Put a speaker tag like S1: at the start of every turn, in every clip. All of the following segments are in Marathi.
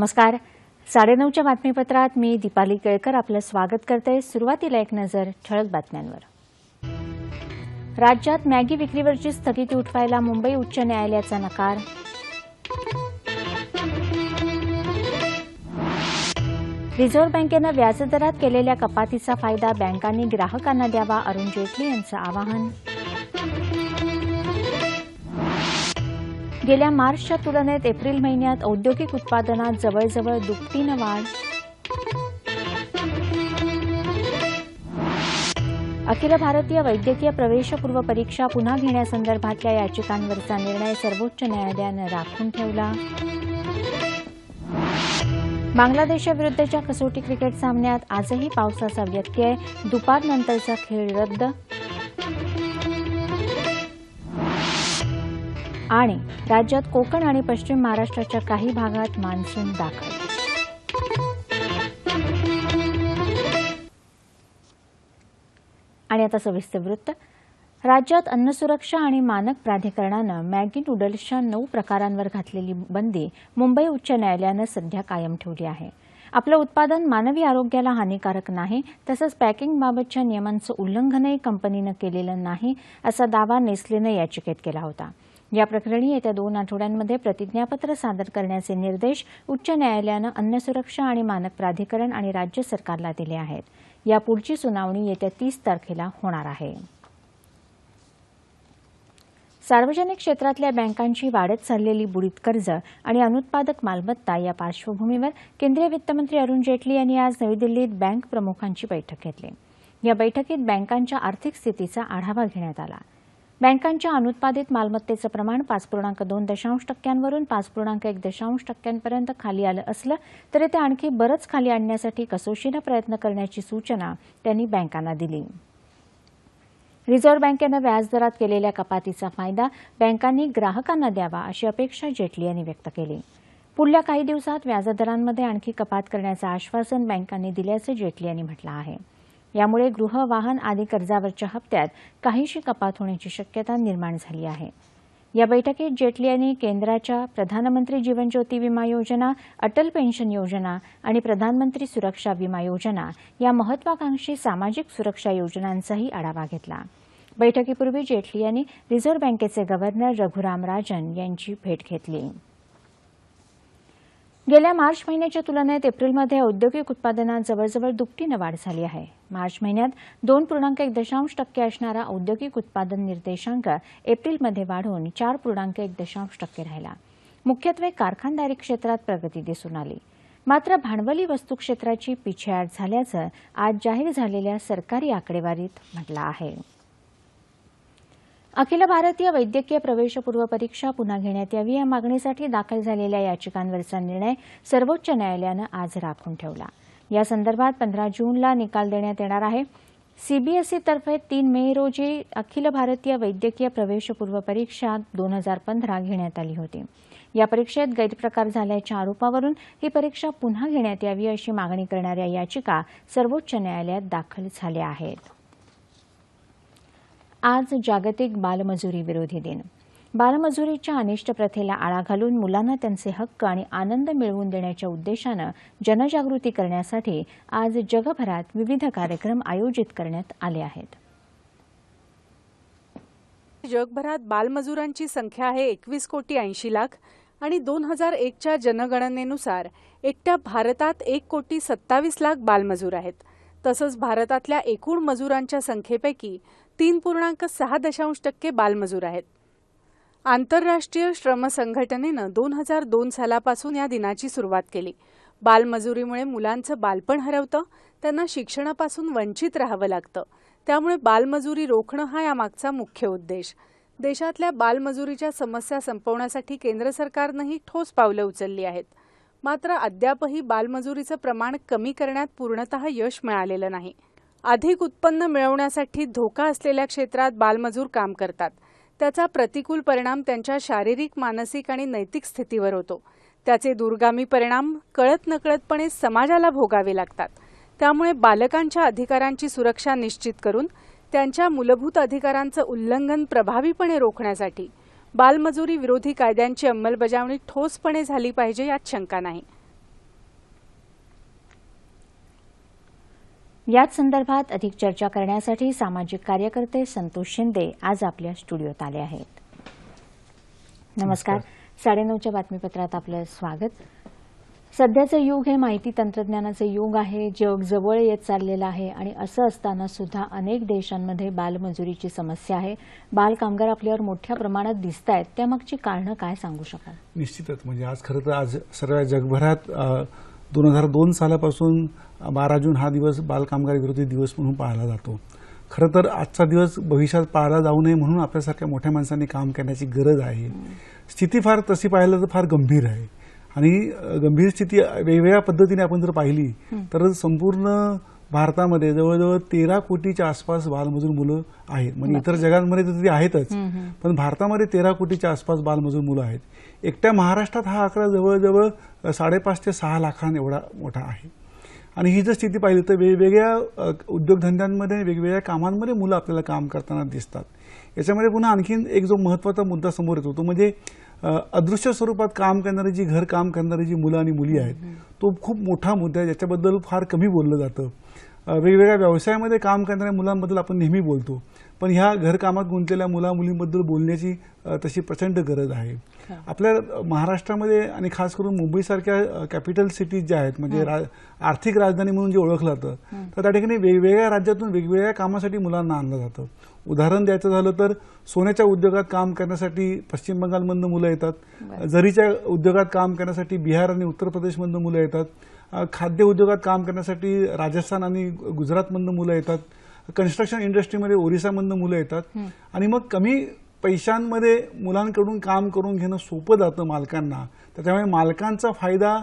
S1: नमस्कार. साडेनऊच्या बातमीपत्रात मी दीपाली केळकर आपलं स्वागत करते. सुरुवातीला एक नजर ठळक बातम्यांवर. राज्यात मॅगी विक्रीवरची स्थगिती उठवायला मुंबई उच्च न्यायालयाचा नकार. रिझर्व्ह बँकेनं व्याजदरात केलेल्या कपातीचा फायदा बँकांनी ग्राहकांना द्यावा अरुण जेटली यांचं आवाहन. गेल्या मार्चच्या तुलनेत एप्रिल महिन्यात औद्योगिक उत्पादनात जवळजवळ दुपटीनं वाढ. अखिल भारतीय वैद्यकीय प्रवेशपूर्व परीक्षा पुन्हा घेण्यासंदर्भातल्या याचिकांवरचा निर्णय सर्वोच्च न्यायालयानं राखून ठेवला. बांगलादेशाविरुद्धच्या कसोटी क्रिकेट सामन्यात आजही पावसाचा व्यत्यय दुपारनंतरचा खेळ रद्द आणि राज्यात कोकण आणि पश्चिम महाराष्ट्राच्या काही भागात मान्सून दाखल. आणि आता सविस्तर वृत्त. राज्यात अन्न सुरक्षा आणि मानक प्राधिकरणानं मॅगी नूडल्सच्या नऊ प्रकारांवर घातलेली बंदी मुंबई उच्च न्यायालयानं सध्या कायम ठेवली आहे. आपलं उत्पादन मानवी आरोग्याला हानिकारक नाही तसंच पॅकिंगबाबतच्या नियमांचं उल्लंघनही कंपनीनं केलेलं नाही असा दावा नेस्लेनं याचिकेत केला होता. या प्रकरणी येत्या दोन आठवड्यांमध्ये प्रतिज्ञापत्र सादर करण्याचे निर्देश उच्च न्यायालयानं अन्नसुरक्षा आणि मानक प्राधिकरण आणि राज्य सरकारला दिले आहेत. या पुढची सुनावणी येत्या तीस तारखेला होणार आहे. सार्वजनिक क्षेत्रातल्या बँकांची वाढत चाललेली बुडीत कर्ज आणि अनुत्पादक मालमत्ता या पार्श्वभूमीवर केंद्रीय वित्तमंत्री अरुण जेटली यांनी आज नवी दिल्लीत बँक प्रमुखांची बैठक घेतली. या बैठकीत बँकांच्या आर्थिक स्थितीचा आढावा घेण्यात आला. बँकांच्या अनुत्पादित मालमत्तेचं प्रमाण पाच पूर्णांक दोन दशांश टक्क्यांवरून पाच पूर्णांक एक दशांश टक्क्यांपर्यंत खाली आलं असलं तरी ते आणखी बरंच खाली आणण्यासाठी कसोशीनं प्रयत्न करण्याची सूचना त्यांनी बँकांना दिली. रिझर्व्ह बँकेनं व्याजदरात केलेल्या कपातीचा फायदा बँकांनी ग्राहकांना द्यावा अशी अपेक्षा जेटली यांनी व्यक्त केली. पुढल्या काही दिवसात व्याजदरांमध्ये आणखी कपात करण्याचं आश्वासन बँकांनी दिल्याचं जेटली यांनी म्हटलं आहे. यामुळे गृह वाहन आदी कर्जावरच्या हप्त्यात काहीशी कपात होण्याची शक्यता निर्माण झाली आहे. या बैठकीत जेटली यांनी केंद्राच्या प्रधानमंत्री जीवन ज्योती विमा योजना अटल पेन्शन योजना आणि प्रधानमंत्री सुरक्षा विमा योजना या महत्वाकांक्षी सामाजिक सुरक्षा योजनांचाही आढावा घेतला. बैठकीपूर्वी जेटली यांनी रिझर्व्ह बँकेचे गव्हर्नर रघुराम राजन यांची भेट घेतली. गेल्या मार्च महिन्याच्या तुलनेत एप्रिलमध्ये औद्योगिक उत्पादनात जवळजवळ दुपटीनं वाढ झाली आहे. मार्च महिन्यात दोन पूर्णांक एक दशांश टक्के असणारा औद्योगिक उत्पादन निर्देशांक एप्रिलमध्ये वाढून चार पूर्णांक एक दशांश टक्के राहिला. मुख्यत्वे कारखानदारी क्षेत्रात प्रगती दिसून आली. मात्र भांडवली वस्तू क्षेत्राची पिछेहाट झाल्याचं आज जाहीर झालेल्या सरकारी आकडेवारीत म्हटलं आहे. अखिल भारतीय वैद्यकीय प्रवेशपूर्व परीक्षा पुन्हा घेण्यात यावी या मागणीसाठी दाखल झालेल्या याचिकांवरचा निर्णय सर्वोच्च न्यायालयानं आज राखून ठेवला. या संदर्भात पंधरा जूनला निकाल देण्यात येणार आहे. सीबीएसईतर्फे तीन मे रोजी अखिल भारतीय वैद्यकीय प्रवेशपूर्व परीक्षा दोन हजार पंधरा घेण्यात आली होती. या परीक्षेत गैरप्रकार झाल्याच्या आरोपावरून ही परीक्षा पुन्हा घेण्यात यावी अशी मागणी करणाऱ्या याचिका सर्वोच्च न्यायालयात दाखल झाल्या आहेत. आज जागतिक बालमजुरी विरोधी दिन. बालमजुरीच्या अनिष्ट प्रथेला आळा घालून मुलांना त्यांचे हक्क आणि आनंद मिळवून देण्याच्या उद्देशानं जनजागृती करण्यासाठी आज जगभरात विविध कार्यक्रम आयोजित करण्यात आले आहेत.
S2: जगभरात बालमजुरांची संख्या आहे एकवीस कोटी ऐंशी लाख आणि दोन हजार एकच्या जनगणनेनुसार एकट्या भारतात एक कोटी सत्तावीस लाख बालमजूर आहेत. तसंच भारतातल्या एकूण मजुरांच्या संख्येपैकी तीन पूर्णांक सहा दशांश टक्के बालमजूर आहेत. आंतरराष्ट्रीय श्रम संघटनेनं दोन हजार दोन सालापासून या दिनाची सुरुवात केली. बालमजुरीमुळे मुलांचं बालपण हरवतं त्यांना शिक्षणापासून वंचित राहावं लागतं. त्यामुळे बालमजुरी रोखणं हा यामागचा मुख्य उद्देश. देशातल्या बालमजुरीच्या समस्या संपवण्यासाठी केंद्र सरकारनंही ठोस पावलं उचलली आहेत. मात्र अद्यापही बालमजुरीचं प्रमाण कमी करण्यात पूर्णतः यश मिळालेलं नाही. अधिक उत्पन्न मिळवण्यासाठी धोका असलेल्या क्षेत्रात बालमजूर काम करतात. त्याचा प्रतिकूल परिणाम त्यांच्या शारीरिक मानसिक आणि नैतिक स्थितीवर होतो. त्याचे दूरगामी परिणाम कळत नकळतपणे समाजाला भोगावे लागतात. त्यामुळे बालकांच्या अधिकारांची सुरक्षा निश्चित करून त्यांच्या मूलभूत अधिकारांचं उल्लंघन प्रभावीपणे रोखण्यासाठी बालमजुरी विरोधी कायद्यांची अंमलबजावणी ठोसपणे झाली पाहिजे यात शंका नाही.
S1: याच संदर्भात अधिक चर्चा करण्यासाठी सामाजिक कार्यकर्ते संतोष शिंदे आज आपल्या स्टुडिओत आले आहेत. नमस्कार. साडेनऊच्या बातमीपत्रात आपलं स्वागत. सध्याचं युग हे माहिती तंत्रज्ञानाचे युग आहे. जग जवळ येत चाललेलं आहे आणि असं असताना सुद्धा अनेक देशांमध्ये बालमजुरीची समस्या आहे. बाल कामगार आपल्यावर मोठ्या प्रमाणात दिसत आहेत त्यामागची कारणं काय सांगू शकाल?
S3: निश्चितच. म्हणजे आज खरं तर आज सर्व जगभरात दोन हजार दोन सालापासून बारा जून हा दिवस बालकामगार विरोधी दिवस म्हणून पाळला जातो. खरं तर आजचा दिवस भविष्यात पाळला जाऊ नये म्हणून आपल्यासारख्या मोठ्या माणसांनी काम करण्याची गरज आहे. स्थिती फार तशी पाहिलं तर फार गंभीर आहे. आणि गंभीर स्थिती वेगवेगळ्या पद्धतीने आपण जर पाहिली तर संपूर्ण भारतामध्ये जवळजवळ तेरा कोटीच्या आसपास बालमजूर मुलं आहेत. म्हणजे इतर जगांमध्ये तर ती आहेतच पण भारतामध्ये तेरा कोटीच्या आसपास बालमजूर मुलं आहेत. एकट्या महाराष्ट्रात हा आकडा जवळजवळ साडेपाच ते सहा लाखां एवढा मोठा आहे. आणि ही जर स्थिती पाहिली तर वेगवेगळ्या उद्योगधंद्यांमध्ये वेगवेगळ्या कामांमध्ये मुलं आपल्याला काम करताना दिसतात. याच्यामध्ये पुन्हा आणखीन एक जो महत्त्वाचा मुद्दा समोर येतो तो म्हणजे अदृश्य स्वरूपात काम करणारी जी घर काम करणारी जी मुलं आणि मुली आहेत तो खूप मोठा मुद्दा आहे. ज्याच्याबद्दल फार कमी बोललं जातं. वेगवेगळ्या व्यवसायामध्ये काम करणाऱ्या मुलांबद्दल आपण नेहमी बोलतो. पण ह्या घरकामात गुंतलेल्या मुला मुलींबद्दल बोलण्याची तशी प्रचंड गरज आहे. आपल्या महाराष्ट्रामध्ये आणि खास करून मुंबईसारख्या कॅपिटल सिटीज ज्या आहेत म्हणजे रा- आर्थिक राजधानी म्हणून जे ओळखलं जातं तर त्या ठिकाणी वेगवेगळ्या राज्यातून वेगवेगळ्या कामासाठी मुलांना आणलं जातं. उदाहरण द्यायचं झालं तर सोन्याच्या उद्योगात काम करण्यासाठी पश्चिम बंगालमधनं मुलं येतात. जरीच्या उद्योगात काम करण्यासाठी बिहार आणि उत्तर प्रदेशमधनं मुलं येतात. खाद्य उद्योगात काम करण्यासाठी राजस्थान आणि गुजरातमधनं मुलं येतात. कन्स्ट्रक्शन इंडस्ट्रीमध्ये ओरिसामधनं मुलं येतात. आणि मग कमी पैशांमध्ये मुलांकडून काम करून घेणं सोपं जातं मालकांना. त्याच्यामुळे मालकांचा फायदा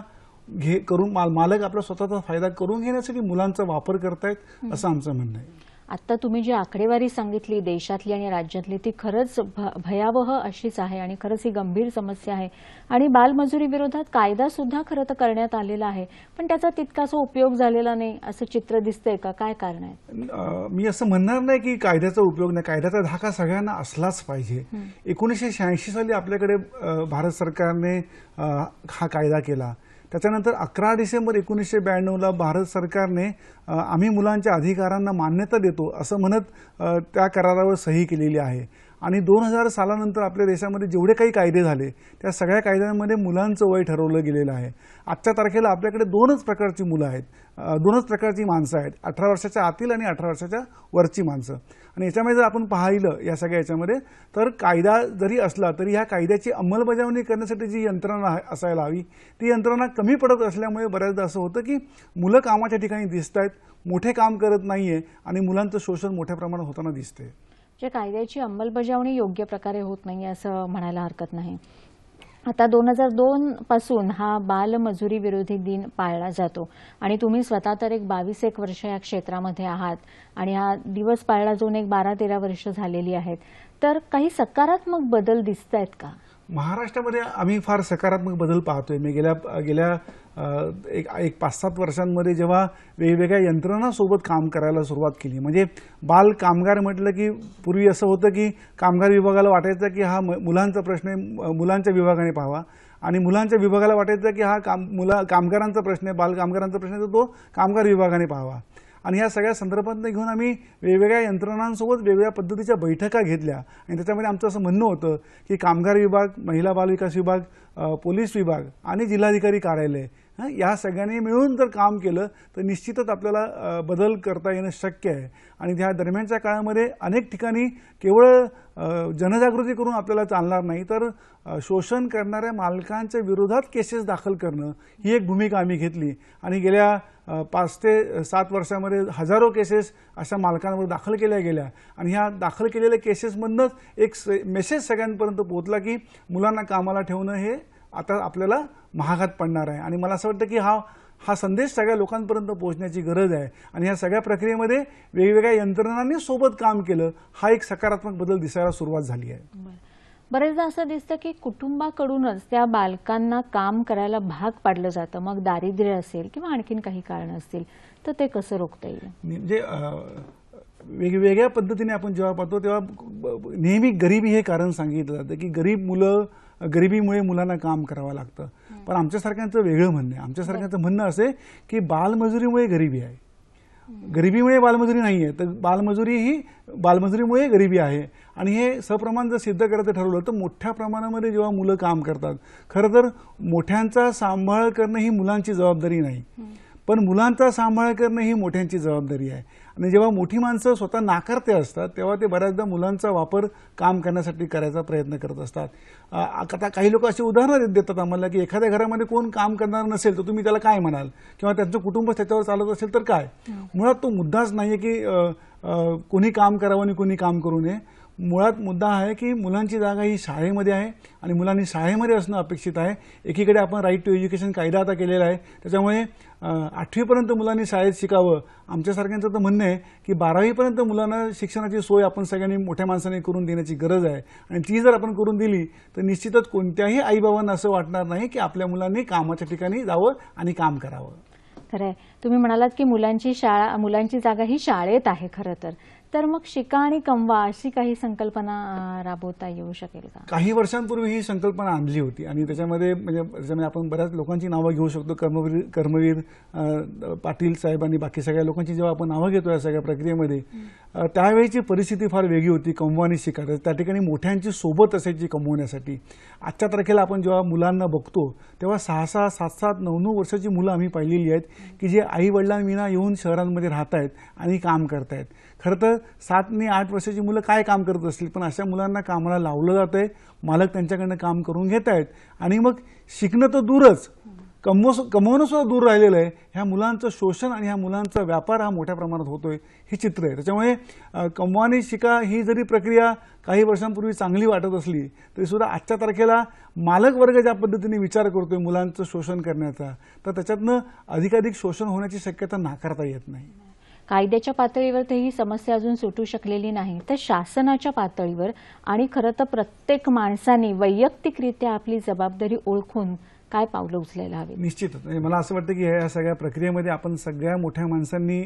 S3: घे करून माल मालक आपला स्वतःचा फायदा करून घेण्यासाठी मुलांचा वापर करतायत असं आमचं म्हणणं आहे.
S1: आता तुम्ही जी आकडेवारी सांगितली देशातली आणि राज्यातली ती खरंच भयावह अशीच आहे आणि खरंच ही गंभीर समस्या आहे. आणि बालमजुरी विरोधात कायदा सुद्धा खरं तर करण्यात आलेला आहे. पण त्याचा तितकासा उपयोग झालेला नाही असं चित्र दिसतंय का? काय कारण आहे?
S3: मी असं म्हणणार नाही की कायद्याचा उपयोग नाही. कायद्याचा धाका सगळ्यांना असलाच पाहिजे. एकोणीसशे शहाऐंशी साली आपल्याकडे भारत सरकारने हा कायदा केला. त्याच्यानंतर अकरा डिसेंबर एकोणीसशे ब्याण्णवला भारत सरकारने आम्ही मुलांच्या अधिकारांना मान्यता देतो असं म्हणत त्या करारावर सही केलेली आहे. आणि दोन हजार सालानंतर आपल्या देशामध्ये जेवढे काही कायदे झाले त्या सगळ्या कायद्यांमध्ये मुलांचं वय ठरवलं गेलेलं आहे. आजच्या तारखेला आपल्याकडे दोनच प्रकारची मुलं आहेत. दोनच प्रकारची माणसं आहेत. अठरा वर्षाच्या आतील आणि अठरा वर्षाच्या वरची माणसं. आणि याच्यामध्ये जर आपण पाहिलं या सगळ्या याच्यामध्ये तर कायदा जरी असला तरी ह्या कायद्याची अंमलबजावणी करण्यासाठी जी यंत्रणा असायला हवी. ती यंत्रणा कमी पडत असल्यामुळे बऱ्याचदा असं होतं की मुलं कामाच्या ठिकाणी दिसत आहेत मोठे काम करत नाही आहे आणि मुलांचं शोषण मोठ्या प्रमाणात होताना दिसते
S1: जे कायद्याची अंमलबजावणी योग्य प्रकारे होत नाही असं म्हणायला हरकत नाही. आता दोन हजार दोन पासून हा बालमजुरी विरोधी दिन पाळला जातो आणि तुम्ही स्वतः तर एक बावीस एक वर्ष या क्षेत्रामध्ये आहात आणि हा दिवस पाळला जाऊन एक बारा तेरा वर्ष झालेली आहेत. तर काही सकारात्मक बदल दिसत आहेत का?
S3: महाराष्ट्रामध्ये आम्ही फार सकारात्मक बदल पाहतोय. मी गेल्या गेल्या एक एक पाच सात वर्षांमध्ये जेव्हा वेगवेगळ्या यंत्रणांसोबत काम करायला सुरुवात केली. म्हणजे बाल कामगार म्हटलं की पूर्वी असं होतं की कामगार विभागाला वाटायचं की हा म- मुलांचा प्रश्न मुलांच्या विभागाने पाहावा. आणि मुलांच्या विभागाला वाटायचं की हा काम मुला कामगारांचा प्रश्न आहे बाल कामगारांचा प्रश्न आहे तो कामगार विभागाने पाहावा. आणि ह्या सगळ्या संदर्भातनं घेऊन आम्ही वेगवेगळ्या यंत्रणांसोबत वेगवेगळ्या पद्धतीच्या बैठका घेतल्या. आणि त्याच्यामध्ये आमचं असं म्हणणं होतं की कामगार विभाग महिला बाल विकास विभाग पोलीस विभाग आणि जिल्हाधिकारी कार्यालय या सगळ्यांनी मिळून जर काम केलं तर निश्चितच आपल्याला बदल करता येणं शक्य आहे. आणि त्या दरम्यानच्या काळामध्ये अनेक ठिकाणी केवळ जनजागृती करून आपल्याला चालणार नाही तर शोषण करणाऱ्या मालकांच्या विरोधात केसेस दाखल करणं ही एक भूमिका आम्ही घेतली. आणि गेल्या पाच ते सात वर्षामध्ये हजारो केसेस अशा मालकांवर दाखल केल्या गेल्या. आणि ह्या दाखल केलेल्या केसेसमधनंच एक स- मेसेज सगळ्यांपर्यंत पोहोचला की मुलांना कामाला ठेवणं हे आता आपल्याला महागात पडणार आहे. आणि मला असं वाटतं की हा हा संदेश सगळ्या लोकांपर्यंत पोहोचण्याची गरज आहे. आणि ह्या सगळ्या प्रक्रियेमध्ये वेगवेगळ्या यंत्रणांनी सोबत काम केलं हा एक सकारात्मक बदल दिसायला सुरुवात झाली आहे.
S1: बरं. बरेचदा असं दिसतं की कुटुंबाकडूनच त्या बालकांना काम करायला भाग पाडलं जातं. मग दारिद्र्य असेल किंवा आणखीन काही कारण असतील तर ते कसं रोखता येईल?
S3: म्हणजे वेगवेगळ्या पद्धतीने आपण जेव्हा पाहतो तेव्हा नेहमी गरिबी हे कारण सांगितलं जातं की गरीब मुलं गरिबीमुळे मुलांना काम करावं लागतं. पण आमच्यासारख्यांचं वेगळं म्हणणं आहे. आमच्यासारख्यांचं म्हणणं असं की बालमजुरीमुळे गरिबी आहे. गरिबीमुळे बालमजुरी नाही आहे. तर बालमजुरी ही बालमजुरीमुळे गरिबी आहे. आणि हे सप्रमाण जर सिद्ध करायचं ठरवलं तर मोठ्या प्रमाणामध्ये जेव्हा मुलं काम करतात खरं तर मोठ्यांचा सांभाळ करणं ही मुलांची जबाबदारी नाही. पण मुलांचा सांभाळ करणं ही मोठ्यांची जबाबदारी आहे. आणि जेव्हा मोठी माणसं स्वतः नाकारते असतात तेव्हा ते बऱ्याचदा मुलांचा वापर काम करण्यासाठी करायचा प्रयत्न करत असतात. आता काही लोक अशी उदाहरणं देतात आम्हाला की एखाद्या घरामध्ये कोण काम करणार नसेल तर तुम्ही त्याला काय म्हणाल? किंवा त्यांचं कुटुंब त्याच्यावर चालत असेल तर काय? मुळात तो मुद्दाच नाही आहे की कोणी काम करावं आणि कोणी काम करू नये. मुळात मुद्दा आहे की मुलांची जागा ही शाळेमध्ये आहे आणि मुलांनी शाळेमध्ये असणं अपेक्षित आहे. एकीकडे आपण राईट टू एज्युकेशन कायदा आता केलेला आहे. त्याच्यामुळे आठवीपर्यंत मुलांनी शाळेत शिकावं. आमच्यासारख्यांचं तर म्हणणं आहे की बारावीपर्यंत मुलांना शिक्षणाची सोय आपण सगळ्यांनी मोठ्या माणसाने करून देण्याची गरज आहे. आणि ती जर आपण करून दिली तर निश्चितच कोणत्याही आईबाबांना असं वाटणार नाही की आपल्या मुलांनी कामाच्या ठिकाणी जावं आणि काम करावं.
S1: खरं आहे तुम्ही म्हणालात की मुलांची शाळा मुलांची जागा ही शाळेत आहे खरं तर. तर मग शिका आणि कमवा अशी काही संकल्पना राबवता येऊ शकेल का?
S3: काही वर्षांपूर्वी ही संकल्पना आणली होती आणि त्याच्यामध्ये म्हणजे त्याच्यामध्ये आपण बऱ्याच लोकांची नावं घेऊ शकतो. कर्मवीर कर्मवीर पाटील साहेब आणि बाकी सगळ्या लोकांची जेव्हा आपण नावं घेतो या सगळ्या प्रक्रियेमध्ये त्यावेळीची परिस्थिती फार वेगळी होती कमवानी शिका त्या ठिकाणी मोठ्यांची सोबत असायची कमवण्यासाठी. आजच्या तारखेला आपण जेव्हा मुलांना बघतो तेव्हा सहा सहा सात सात नऊ नऊ वर्षाची मुलं आम्ही पाहिलेली आहेत की जे आई वडिलांविना येऊन शहरांमध्ये राहत आहेत आणि काम करतायत. खरं तर सात आणि आठ वर्षाची मुलं काय काम करत असतील पण अशा मुलांना कामाला लावलं जात आहे मालक त्यांच्याकडनं काम करून घेत आहेत आणि मग शिकणं तर दूरच कमव कमवणंसुद्धा दूर राहिलेलं आहे. ह्या मुलांचं शोषण आणि ह्या मुलांचा व्यापार हा मोठ्या प्रमाणात होतोय हे चित्र आहे. त्याच्यामुळे अ, कमवानी शिका ही जरी प्रक्रिया काही वर्षांपूर्वी चांगली वाटत असली तरी सुद्धा आजच्या तारखेला मालक वर्ग ज्या पद्धतीने विचार करतोय मुलांचं शोषण करण्याचा तर त्याच्यातनं अधिकाधिक शोषण होण्याची शक्यता नाकारता येत नाही.
S1: कायद्याच्या पातळीवर तर ही समस्या अजून सुटू शकलेली नाही. तर शासनाच्या पातळीवर आणि खरं तर प्रत्येक माणसाने वैयक्तिकरित्या आपली जबाबदारी ओळखून काय पावलं उचलायला हवी
S3: निश्चितच. म्हणजे मला असं वाटतं की या सगळ्या प्रक्रियेमध्ये आपण सगळ्या मोठ्या माणसांनी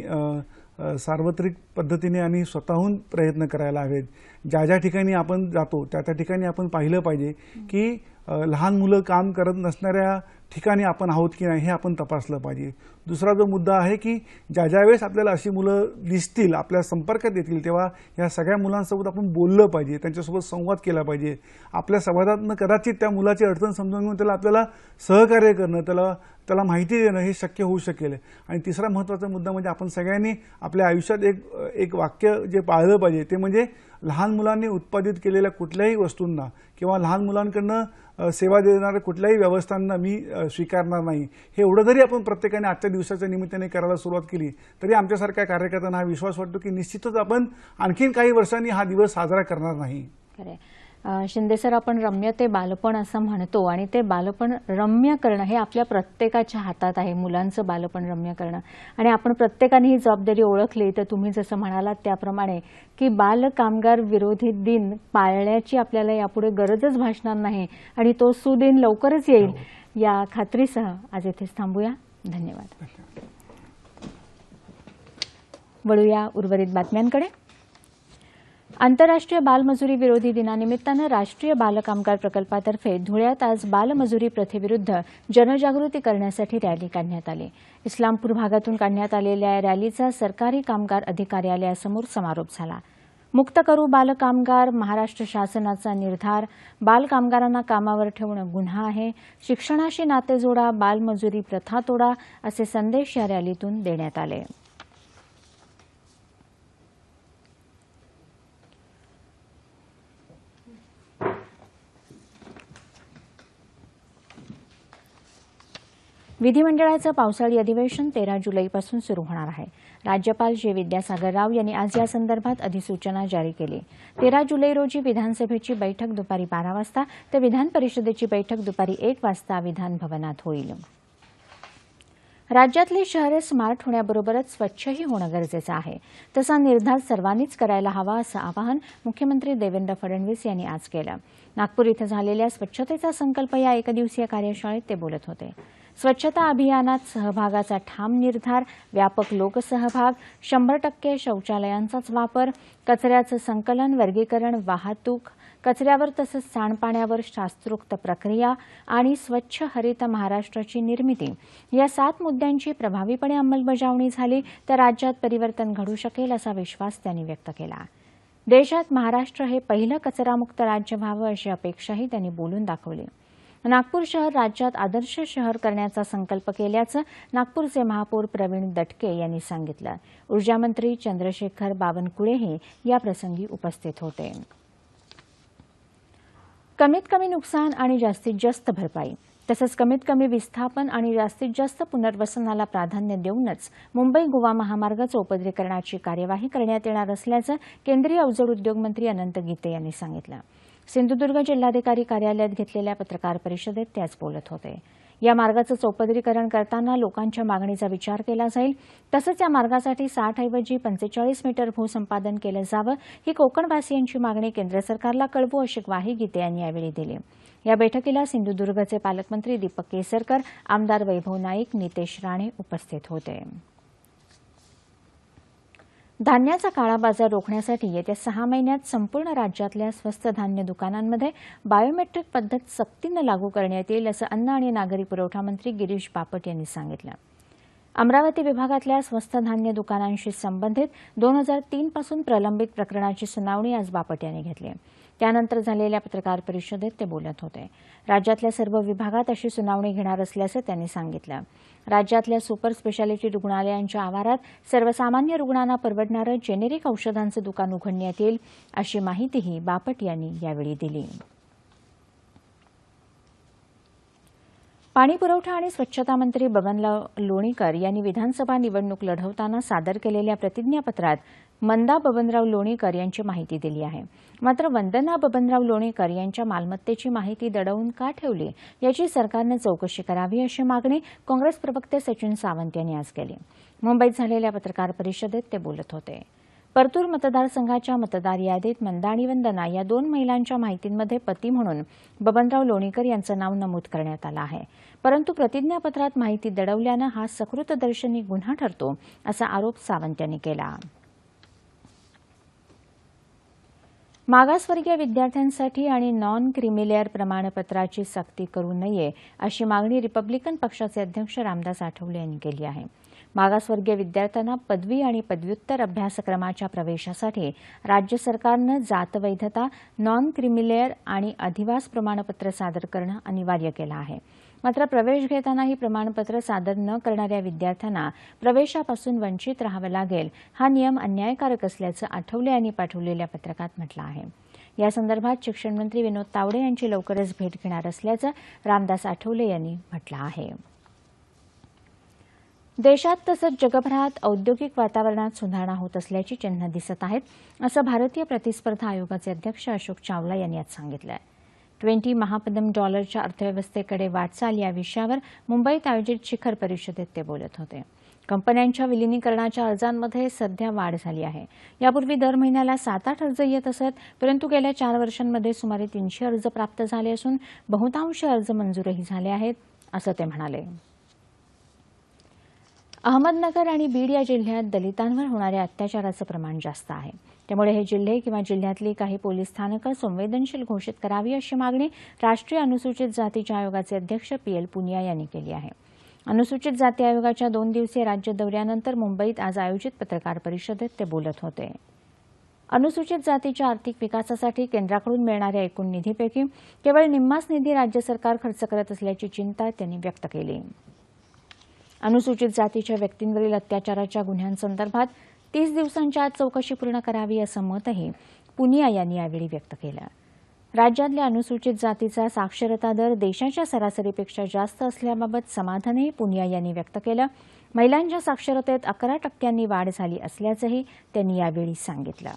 S3: सार्वत्रिक पद्धतीने आणि स्वतःहून प्रयत्न करायला हवेत. ज्या ज्या ठिकाणी आपण जातो त्या त्या ठिकाणी आपण पाहिलं पाहिजे की लहान मुलं काम करत नसणाऱ्या ठिकाणी आपण आहोत की नाही हे आपण तपासलं पाहिजे. दुसरा जो मुद्दा आहे की ज्या ज्या वेळेस आपल्याला अशी मुलं दिसतील आपल्या संपर्कात येतील तेव्हा या सगळ्या मुलांसोबत आपण बोललं पाहिजे त्यांच्यासोबत संवाद केला पाहिजे. आपल्या संवादातनं कदाचित त्या मुलाची अडचण समजून घेऊन त्याला आपल्याला सहकार्य करणं त्याला त्याला माहिती देणं हे शक्य होऊ शकेल. आणि तिसरा महत्त्वाचा मुद्दा म्हणजे आपण सगळ्यांनी आपल्या आयुष्यात एक एक वाक्य जे पाळलं पाहिजे ते म्हणजे लहान मुलांनी उत्पादित केलेल्या कुठल्याही वस्तूंना किंवा लहान मुलांकडनं सेवा देणाऱ्या कुठल्याही व्यवस्थांना मी स्वीकारणार नाही. हे एवढं जरी आपण प्रत्येकाने आजच्या दिवसाच्या निमित्ताने करायला सुरुवात केली तरी आमच्यासारख्या कार्यकर्त्यांना हा विश्वास वाटतो की निश्चितच आपण आणखीन काही वर्षांनी हा दिवस साजरा करणार नाही.
S1: खरे शिंदे सर आपण रम्य ते बालपण असं म्हणतो आणि ते बालपण रम्य करणं हे आपल्या प्रत्येकाच्या हातात आहे मुलांचं बालपण रम्य करणं. आणि आपण प्रत्येकाने ही जबाबदारी ओळखली तर तुम्ही जसं म्हणालात त्याप्रमाणे की बाल कामगार विरोधी दिन पाळण्याची आपल्याला यापुढे गरजच भासणार नाही आणि तो सुदिन लवकरच येईल या खात्रीसह आज येथेच थांबूया. धन्यवाद. वळूया उर्वरित बातम्यांकडे. आंतरराष्ट्रीय बालमजुरी विरोधी दिनानिमित्तानं राष्ट्रीय बालकामगार प्रकल्पातर्फे धुळ्यात आज बालमजुरी प्रथेविरुद्ध जनजागृती करण्यासाठी रॅली काढण्यात आली. इस्लामपूर भागातून काढण्यात आलेल्या या रॅलीचा सरकारी कामगार अधिकार्यालयासमोर समारोप झाला. मुक्त करू बालकामगार महाराष्ट्र शासनाचा निर्धार बालकामगारांना कामावर ठेवणं गुन्हा आहे शिक्षणाशी नाते जोडा बालमजुरी प्रथा तोडा असे संदेश या रॅलीतून देण्यात आले. विधिमंडळाचं पावसाळी अधिवेशन तेरा जुलैपासून सुरू होणार आहे. राज्यपाल जे. विद्यासागर राव यांनी आज या संदर्भात अधिसूचना जारी केली. तेरा जुलै रोजी विधानसभेची बैठक दुपारी बारा वाजता तर विधान परिषदेची बैठक दुपारी एक वाजता विधान भवनात होईल. राज्यातली शहरे स्मार्ट होण्याबरोबरच स्वच्छही होणं गरजेचं आहे. तसा निर्धार सर्वांनीच करायला हवा असं आवाहन मुख्यमंत्री देवेंद्र फडणवीस यांनी आज केलं. नागपूर इथं झालेल्या स्वच्छतेचा संकल्प या एकदिवसीय कार्यशाळेत ते बोलत होते. स्वच्छता अभियानात सहभागाचा ठाम निर्धार व्यापक लोकसहभाग शंभर टक्के शौचालयांचाच वापर कचऱ्याचं संकलन वर्गीकरण वाहतूक कचऱ्यावर तसंच सांडपाण्यावर शास्त्रोक्त प्रक्रिया आणि स्वच्छ हरित महाराष्ट्राची निर्मिती. या सात मुद्द्यांची प्रभावीपणे अंमलबजावणी झाली तर राज्यात परिवर्तन घडू शकेल असा विश्वास त्यांनी व्यक्त केला. देशात महाराष्ट्र हे पहिलं कचरामुक्त राज्य व्हावं अशी अपेक्षाही त्यांनी बोलून दाखवली. नागपूर शहर राज्यात आदर्श शहर करण्याचा संकल्प केल्याचं नागपूरचे महापौर प्रवीण दटके यांनी सांगितलं. ऊर्जामंत्री चंद्रशेखर बावनकुळेही याप्रसंगी उपस्थित होते. कमीत कमी नुकसान आणि जास्तीत जास्त भरपाई. तसंच कमीत कमी विस्थापन आणि जास्तीत जास्त पुनर्वसनाला प्राधान्य देऊनच मुंबई गोवा महामार्ग चौपदरीकरणाची कार्यवाही करण्यात येणार असल्याचं केंद्रीय अवजड उद्योग मंत्री अनंत गीते यांनी सांगितलं. सिंधुदुर्ग जिल्हाधिकारी कार्यालयात घेतलेल्या पत्रकार परिषदेत ते आज बोलत होते. या मार्गाचं चौपदरीकरण करताना लोकांच्या मागणीचा विचार केला जाईल. तसंच या मार्गासाठी साठ ऐवजी पंचेचाळीस मीटर भूसंपादन केलं जावं ही कोकणवासियांची मागणी केंद्र सरकारला कळवू अशी ग्वाही गीते यांनी यावेळी दिली. या बैठकीला सिंधुदुर्गचे पालकमंत्री दीपक केसरकर आमदार वैभव नाईक नितेश राणे उपस्थित होते. धान्याचा काळा बाजार रोखण्यासाठी येत्या सहा महिन्यात संपूर्ण राज्यातल्या स्वस्त धान्य दुकानांमध्ये बायोमेट्रिक पद्धत सक्तीनं लागू करण्यात येईल असं अन्न आणि नागरी पुरवठा मंत्री गिरीश बापट यांनी सांगितलं. अमरावती विभागातल्या स्वस्त धान्य दुकानांशी संबंधित दोन हजार तीनपासून प्रलंबित प्रकरणाची सुनावणी आज बापट यांनी घेतली आहे. त्यानंतर झालेल्या पत्रकार परिषदेत ते बोलत होते. राज्यातल्या सर्व विभागात अशी सुनावणी घेणार असल्याचं त्यांनी सांगितलं. राज्यातल्या सुपर स्पेशालिटी रुग्णालयांच्या आवारात सर्वसामान्य रुग्णांना परवडणारं जेनेरिक औषधांचं दुकान उघडण्यात येईल अशी माहितीही बापट यांनी यावेळी दिली. पाणी पुरवठा आणि स्वच्छता मंत्री बबनराव लोणीकर यांनी विधानसभा निवडणूक लढवताना सादर केलेल्या प्रतिज्ञापत्रात मंदा बबनराव लोणीकर यांची माहिती दिली आहे. मात्र वंदना बबनराव लोणीकर यांच्या मालमत्तेची माहिती दडवून का ठेवली? याची सरकारनं चौकशी करावी अशी मागणी काँग्रेस प्रवक्ते सचिन सावंत यांनी आज केली. मुंबईत झालेल्या पत्रकार परिषदेत ते बोलत होते. परतूर मतदारसंघाच्या मतदार यादीत मंदा आणि वंदना या दोन महिलांच्या माहितींमध्ये पती म्हणून बबनराव लोणीकर यांचं नाव नमूद करण्यात आलं आहे. परंतु प्रतिज्ञापत्रात माहिती दडवल्यानं हा सकृतदर्शनी गुन्हा ठरतो असा आरोप सावंत यांनी केला. मागासवर्गीय विद्यार्थ्यांसाठी आणि नॉन क्रिमिलेअर प्रमाणपत्राची सक्ती करू नये अशी मागणी रिपब्लिकन पक्षाचे अध्यक्ष रामदास आठवले यांनी केली आहे. मागासवर्गीय विद्यार्थ्यांना पदवी आणि पदव्युत्तर अभ्यासक्रमाच्या प्रवेशासाठी राज्य सरकारनं जातवैधता नॉन क्रिमिलेअर आणि अधिवास प्रमाणपत्र सादर करणं अनिवार्य केलं आहे. मात्र प्रवेश घेताना ही प्रमाणपत्र सादर न करणाऱ्या विद्यार्थ्यांना प्रवेशापासून वंचित राहावं लागेल हा नियम अन्यायकारक असल्याचं आठवले यांनी पाठवलेल्या पत्रकात म्हटलं आहे. यासंदर्भात शिक्षण मंत्री विनोद तावडे यांची लवकरच भेट घेणार असल्याचं रामदास आठवले यांनी म्हटलं आहे. देशात तसंच जगभरात औद्योगिक वातावरणात सुधारणा होत असल्याची चिन्ह दिसत आहेत असं भारतीय प्रतिस्पर्धा आयोगाचे अध्यक्ष अशोक चावला यांनी आज सांगितलं ट्वेंटी महापदम डॉलरच्या अर्थव्यवस्थेकडे वाटचाल या विषयावर मुंबईत आयोजित शिखर परिषदेत ते बोलत होते. कंपन्यांच्या विलिनीकरणाच्या अर्जांमध्ये सध्या वाढ झाली आहे. यापूर्वी दर महिन्याला सात आठ अर्ज येत असत परंतु गेल्या चार वर्षांमध्ये सुमारे तीनशे अर्ज प्राप्त झाले असून बहुतांश अर्ज मंजूरही झाले आहेत असं ते म्हणाले. अहमदनगर आणि बीड या जिल्ह्यात दलितांवर होणाऱ्या अत्याचाराचं प्रमाण जास्त आहे. त्यामुळे हे जिल्हे किंवा जिल्ह्यातली काही पोलीस स्थानकं संवेदनशील घोषित करावी अशी मागणी राष्ट्रीय अनुसूचित जातीच्या आयोगाचे अध्यक्ष पी एल पुनिया यांनी केली आहे. अनुसूचित जाती आयोगाच्या दोन दिवसीय राज्य दौऱ्यानंतर मुंबईत आज आयोजित पत्रकार परिषदेत ते बोलत होते. अनुसूचित जातीच्या आर्थिक विकासासाठी केंद्राकडून मिळणाऱ्या एकूण निधीपैकी केवळ निम्माच निधी राज्य सरकार खर्च करत असल्याची चिंता त्यांनी व्यक्त केली. अनुसूचित जातीच्या व्यक्तींवरील अत्याचाराच्या गुन्ह्यांसंदर्भात तीस दिवसांच्या आत चौकशी पूर्ण करावी असं मतही पुनिया यांनी यावेळी व्यक्त केलं. राज्यातल्या अनुसूचित जातीचा साक्षरता दर देशाच्या सरासरीपेक्षा जास्त असल्याबाबत समाधानही पुनिया यांनी व्यक्त केलं. महिलांच्या साक्षरतेत अकरा टक्क्यांनी वाढ झाली असल्याचंही त्यांनी यावेळी सांगितलं.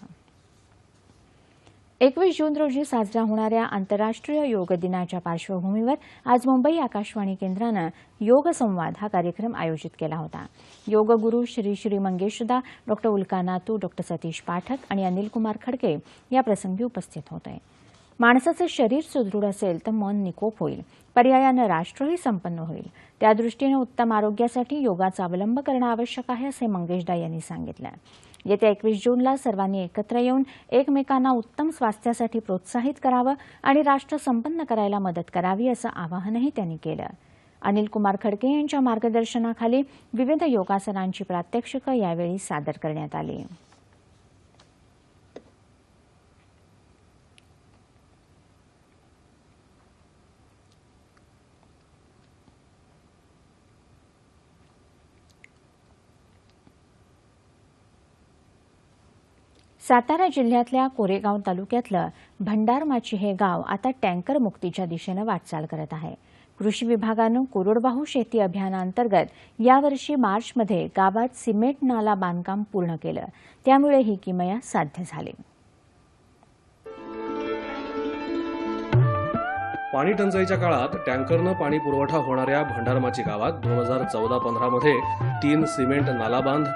S1: एकवीस जून रोजी साजरा होणाऱ्या आंतरराष्ट्रीय योग दिनाच्या पार्श्वभूमीवर आज मुंबई आकाशवाणी केंद्रानं योग संवाद हा कार्यक्रम आयोजित केला होता. योगगुरू श्री श्री मंगेशदा डॉक्टर उल्का नातू डॉक्टर सतीश पाठक आणि अनिल कुमार खडके या प्रसंगी उपस्थित होते. माणसाचं शरीर सुदृढ असेल तर मन निकोप होईल. पर्यायानं राष्ट्रही संपन्न होईल. त्यादृष्टीनं उत्तम आरोग्यासाठी योगाचा अवलंब करणं आवश्यक आहे असे मंगेशदा यांनी सांगितलं. येत्या एकवीस जूनला सर्वांनी एकत्र येऊन एकमेकांना उत्तम स्वास्थ्यासाठी प्रोत्साहित करावं आणि राष्ट्र संपन्न करायला मदत करावी असं आवाहनही त्यांनी केलं. अनिल कुमार खडके यांच्या मार्गदर्शनाखाली विविध योगासनांची प्रात्यक्षिकं यावेळी सादर करण्यात आली. सातारा जिल्ह्यातल्या कोरेगाव तालुक्यातलं भंडारमाची हे गाव आता टँकर मुक्तीच्या दिशेनं वाटचाल करत आहे. कृषी विभागानं कोरडवाहू शेती अभियानाअंतर्गत यावर्षी मार्चमध्ये गावात सिमेंट नाला बांधकाम पूर्ण केलं. त्यामुळे ही किमया साध्य झाली.
S4: पाणी टंचाईच्या काळात टँकरनं पाणी पुरवठा होणाऱ्या भंडारमाची गावात दोन हजार चौदा पंधरामध्ये तीन सिमेंट नालाबांध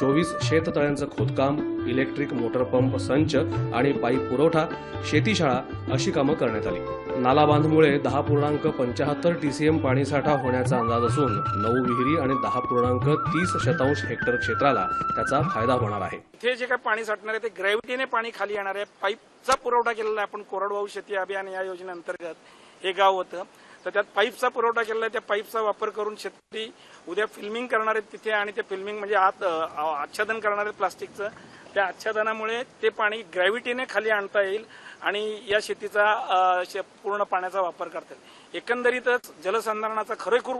S4: चोवीस शेततळ्यांचं खोदकाम इलेक्ट्रिक मोटर पंप संच आणि पाईप पुरवठा शेतीशाळा अशी कामं करण्यात आली. नालाबांधमुळे दहा पूर्णांक पंचाहत्तर टीसीएम पाणीसाठा होण्याचा अंदाज असून नऊ विहिरी आणि दहा पूर्णांक तीस शतांश हेक्टर क्षेत्राला त्याचा फायदा होणार आहे.
S5: इथे जे काही पाणी साठणार आहे ते ग्रॅव्हिटीने पाणी खाली येणार आहे. पाईपचा पुरवठा केलेला आहे. आपण कोरडवाहू शेती अभियान या योजनेअंतर्गत हे गाव होतं. तर त्यात पाईपचा पुरवठा केलेला आहे. त्या पाईपचा वापर करून शेतकरी उद्या फिल्मिंग करणार आहेत तिथे आणि ते फिल्मिंग म्हणजे आत आच्छादन करणार आहेत प्लास्टिकचं. त्या आच्छादनामुळे ते पाणी ग्रॅव्हिटीने खाली आणता येईल आणि या शेतीचा शे- पूर्ण पाण्याचा वापर करता येईल. एकंदरीतच जलसंधारणाचा खरेखूर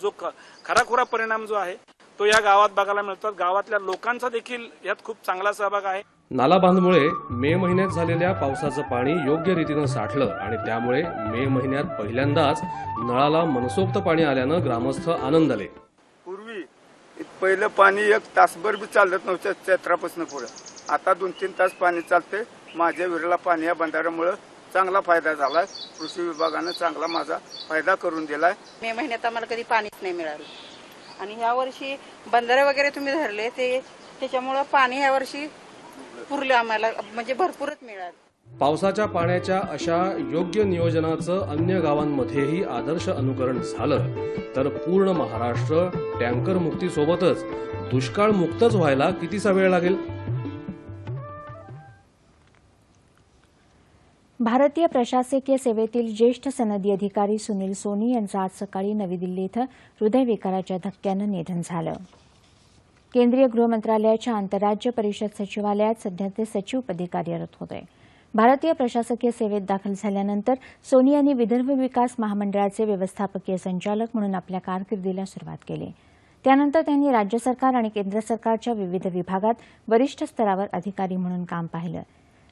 S5: जो ख- खराखुरा परिणाम जो आहे तो या गावात बघायला मिळतात. गावातल्या लोकांचा देखील यात खूप चांगला सहभाग आहे.
S4: नालाबांधमुळे मे महिन्यात झालेल्या पावसाचं पाणी योग्य रीतीनं साठलं आणि त्यामुळे मे महिन्यात पहिल्यांदाच नळाला मनसोक्त पाणी आल्यानं ग्रामस्थ आनंदले.
S6: पूर्वी पहिलं पाणी एक तासभर बी चालत नव्हतं चैत्रापासून पुढं. आता दोन तीन तास पाणी चालते माझ्या विहिरीला पाणी या बंधाऱ्यामुळं चांगला फायदा झालाय. कृषी विभागानं चांगला माझा फायदा करून दिलाय.
S7: मे महिन्यात आम्हाला कधी पाणीच नाही मिळालं. आणि ह्या वर्षी बंधारे वगैरे तुम्ही धरले ते त्याच्यामुळं पाणी ह्या वर्षी पुरलं आम्हाला म्हणजे भरपूरच मिळालं.
S4: पावसाच्या पाण्याच्या अशा योग्य नियोजनाचं अन्य गावांमध्येही आदर्श अनुकरण झालं तर पूर्ण महाराष्ट्र टँकर मुक्तीसोबतच दुष्काळ मुक्तच व्हायला कितीसा वेळ लागेल?
S1: भारतीय प्रशासकीय सेवेतील ज्येष्ठ सनदी अधिकारी सुनील सोनी यांचं आज सकाळी नवी दिल्ली इथं हृदयविकाराच्या धक्क्यानं निधन झालं. केंद्रीय गृहमंत्रालयाच्या आंतरराज्य परिषद सचिवालयात सध्या ते सचिवपदी कार्यरत होते. भारतीय प्रशासकीय सेवेत दाखल झाल्यानंतर सोनी यांनी विदर्भ विकास महामंडळाचे व्यवस्थापकीय संचालक म्हणून आपल्या कारकिर्दीला सुरुवात केली. त्यानंतर त्यांनी राज्य सरकार आणि केंद्र सरकारच्या विविध विभागात वरिष्ठ स्तरावर अधिकारी म्हणून काम पाहिलं.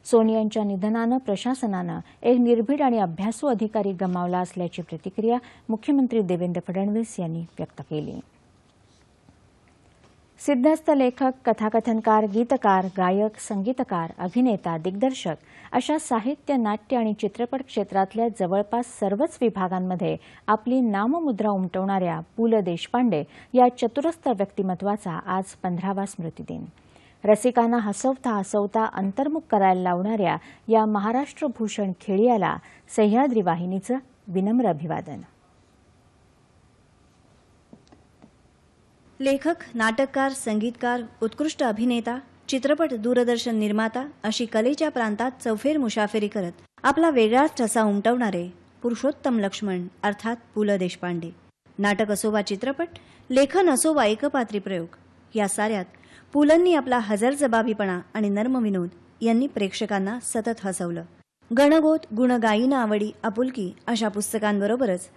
S1: सोनी यांच्या निधनानं प्रशासनानं एक निर्भीड आणि अभ्यासू अधिकारी गमावला असल्याची प्रतिक्रिया मुख्यमंत्री देवेंद्र फडणवीस यांनी व्यक्त केली. सिद्धस्थ लेखक कथाकथनकार गीतकार गायक संगीतकार अभिनेता दिग्दर्शक अशा साहित्य नाट्य आणि चित्रपट क्षेत्रातल्या जवळपास सर्वच विभागांमध्ये आपली नाममुद्रा उमटवणाऱ्या पु ल देशपांडे या चतुरस्थ व्यक्तिमत्वाचा आज पंधरावा स्मृतिदिन रसिकांना हसवता हसवता अंतर्मुख करायला लावणाऱ्या या महाराष्ट्रभूषण खेळियाला सह्याद्री वाहिनीचं विनम्र अभिवादन.
S8: लेखक नाटककार संगीतकार उत्कृष्ट अभिनेता चित्रपट दूरदर्शन निर्माता अशी कलेच्या प्रांतात चौफेर मुसाफिरी करत आपला वेगळाच ठसा उमटवणारे पुरुषोत्तम लक्ष्मण अर्थात पु ल देशपांडे. नाटक असो वा चित्रपट लेखन असो वा एकपात्री प्रयोग. या साऱ्यात पुलंनी आपला हजरजबाबीपणा आणि नर्मविनोद यांनी प्रेक्षकांना सतत हसवलं. गणगोत गुणगायीन आवडी आपुलकी अशा पुस्तकांबरोबरच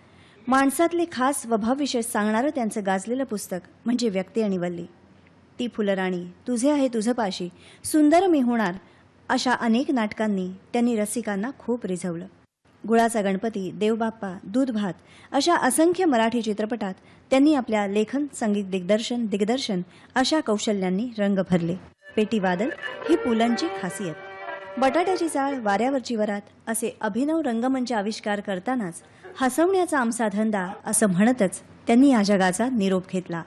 S8: माणसातले खास स्वभावविशेष सांगणारं त्यांचं गाजलेलं पुस्तक म्हणजे व्यक्ती आणि वल्ली. ती फुलराणी तुझे आहे तुझं पाशी सुंदर मी होणार अशा अनेक नाटकांनी त्यांनी रसिकांना खूप रिझवलं. गुळाचा गणपती देवबाप्पा दूध भात अशा असंख्य मराठी चित्रपटात त्यांनी आपल्या लेखन संगीत दिग्दर्शन दिग्दर्शन अशा कौशल्यांनी रंग भरले. पेटीवादन ही पुलांची खासियत. बटाट्याची चाळ वाऱ्यावरची वरात असे अभिनव रंगमंच आविष्कार करतानाच हसवण्याचा आमचा धंदा असं म्हणतच त्यांनी या जगाचा निरोप घेतला.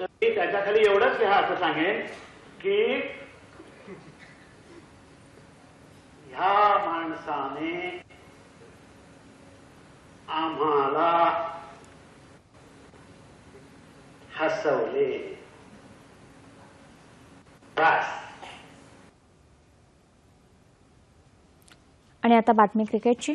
S9: तर मी त्याच्याखाली एवढंच लिहा असं सांगेन की ह्या माणसाने आम्हाला हसवले.
S1: आणि आता बातमी क्रिकेटची.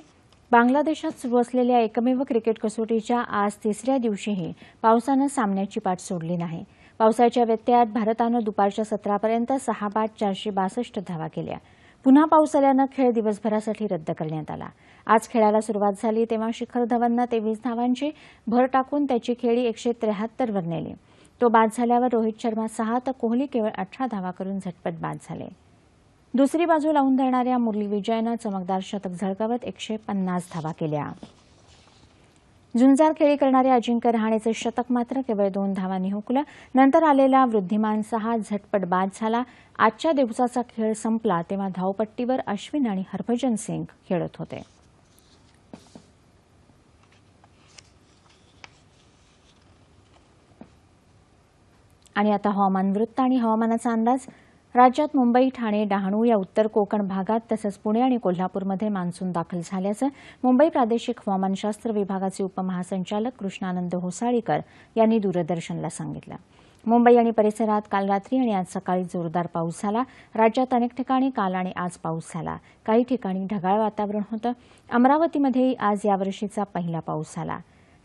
S1: बांगलादेशात सुरू असलेल्या एकमेव क्रिकेट कसोटीच्या आज तिसऱ्या दिवशीही पावसानं सामन्याची पाठ सोडली नाही. पावसाच्या व्यत्ययात भारतानं दुपारच्या सत्रापर्यंत सहा बाद चारशे बासष्ट धावा केल्या. पुन्हा पाऊस आल्यानं खेळ दिवसभरासाठी रद्द करण्यात आला. आज खेळाला सुरुवात झाली तेव्हा शिखर धवननं तेवीस धावांची भर टाकून त्याची खेळी एकशे त्र्याहत्तरवर नेली. तो बाद झाल्यावर रोहित शर्मा सहा तर कोहली केवळ अठरा धावा करून झटपट बाद झाले. दुसरी बाजू लावून धरणाऱ्या मुरली विजयनं चमकदार शतक झळकावत एकशे पन्नास धावा केल्या. झुंजार खेळी करणाऱ्या अजिंक्य रहाणेचे शतक मात्र केवळ दोन धावांनी हुकलं. नंतर आलेला वृद्धिमान सहा झटपट बाद झाला. आजच्या दिवसाचा खेळ संपला तेव्हा धावपट्टीवर अश्विन आणि हरभजन सिंग खेळत होते. आणि आता हवामान वृत्त आणि हवामानाचा अंदाज. राज्यात मुंबई ठाणे डहाणू या उत्तर कोकण भागात तसंच पुणे आणि कोल्हापूरमध्ये मान्सून दाखल झाल्याचं मुंबई प्रादेशिक हवामानशास्त्र विभागाचे उपमहासंचालक कृष्णानंद होसाळीकर यांनी दूरदर्शनला सांगितलं. मुंबई आणि परिसरात काल रात्री आणि आज सकाळी जोरदार पाऊस झाला. राज्यात अनेक ठिकाणी काल आणि आज पाऊस झाला. काही ठिकाणी ढगाळ वातावरण होतं. अमरावतीमध्येही आज यावर्षीचा पहिला पाऊस झाला.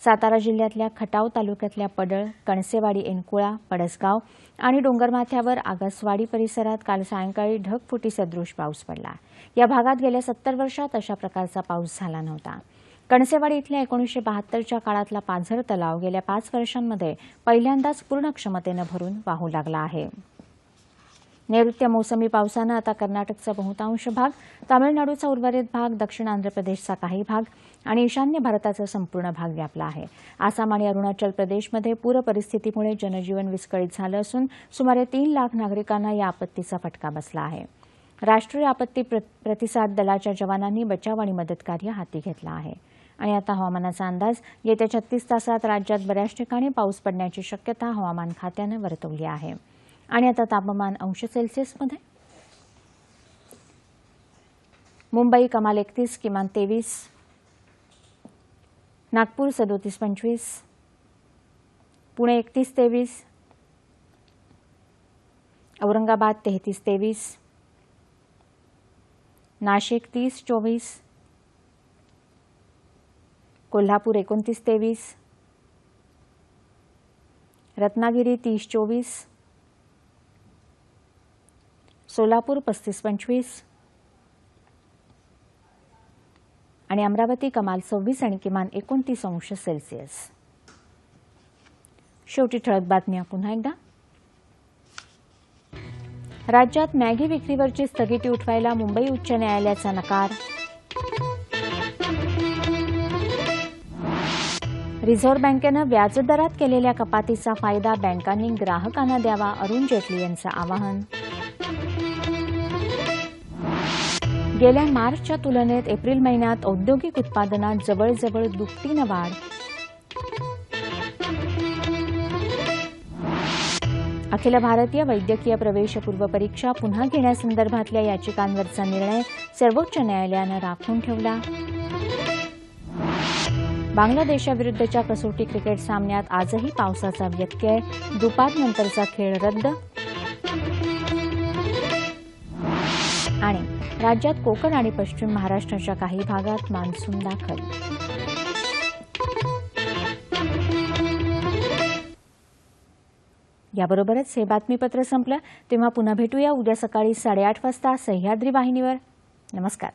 S1: सातारा जिल्ह्यातल्या खटाव तालुक्यातल्या पडळ कणसेवाडी एनकुळा पडसगाव आणि डोंगरमाथ्यावर आगसवाडी परिसरात काल सायंकाळी ढगफुटी सदृश पाऊस पडला. या भागात गेल्या सत्तर वर्षात अशा प्रकारचा पाऊस झाला नव्हता. कणसेवाडी इथल्या एकोणीसशे बहात्तरच्या काळातला पाझर तलाव गेल्या पाच वर्षांमध्ये पहिल्यांदाच पूर्ण क्षमतेनं भरून वाहू लागला आहे. नैऋत्य मोसमी पावसानं आता कर्नाटकचा बहुतांश भाग तामिळनाडूचा उर्वरित भाग दक्षिण आंध्र प्रदेशचा काही भाग आणि ईशान्य भारताचा संपूर्ण भाग व्यापला आहे. आसाम आणि अरुणाचल प्रदेशमध्ये पूर परिस्थितीमुळे जनजीवन विस्कळीत झालं असून सुमारे तीन लाख नागरिकांना या आपत्तीचा फटका बसला आहे. राष्ट्रीय आपत्ती प्र- प्रतिसाद दलाच्या जवानांनी बचाव आणि मदतकार्य हाती घेतलं आहे. आणि आता हवामानाचा अंदाज येत्या छत्तीस तासात राज्यात बऱ्याच ठिकाणी पाऊस पडण्याची शक्यता हवामान खात्यानं वर्तवली आहे. आणि आता तापमान अंश सेल्सिअसमध्ये? मुंबई कमाल एकतीस किमान तेवीस नागपूर सदोतीस पंचवीस पुणे एकतीस तेवीस औरंगाबाद तेहतीस तेवीस नाशिक तीस चोवीस कोल्हापूर एकोणतीस तेवीस रत्नागिरी तीस चोवीस सोलापूर पस्तीस पंचवीस आणि अमरावती कमाल सव्वीस आणि किमान एकोणतीस अंश सेल्सिअस. शेवटी ठळक बातम्या पुन्हा एकदा. राज्यात मॅगी विक्रीवरची स्थगिती उठवायला मुंबई उच्च न्यायालयाचा नकार. रिझर्व्ह बँकेनं व्याजदरात केलेल्या कपातीचा फायदा बँकांनी ग्राहकांना द्यावा अरुण जेटली यांचं आवाहन. गेल्या मार्चच्या तुलनेत एप्रिल महिन्यात औद्योगिक उत्पादनात जवळजवळ दुपटीनं वाढ. अखिल भारतीय वैद्यकीय प्रवेशपूर्व परीक्षा पुन्हा घेण्यासंदर्भातल्या याचिकांवरचा निर्णय सर्वोच्च न्यायालयानं राखून ठेवला. बांगलादेशाविरुद्धच्या कसोटी क्रिकेट सामन्यात आजही पावसाचा व्यत्यय दुपारनंतरचा खेळ रद्द. आणि राज्यात कोकण आणि पश्चिम महाराष्ट्राच्या काही भागात मान्सून दाखल. याबरोबरच हे बातमीपत्र संपलं. तेव्हा पुन्हा भेटूया उद्या सकाळी साडेआठ वाजता सह्याद्री वाहिनीवर. नमस्कार.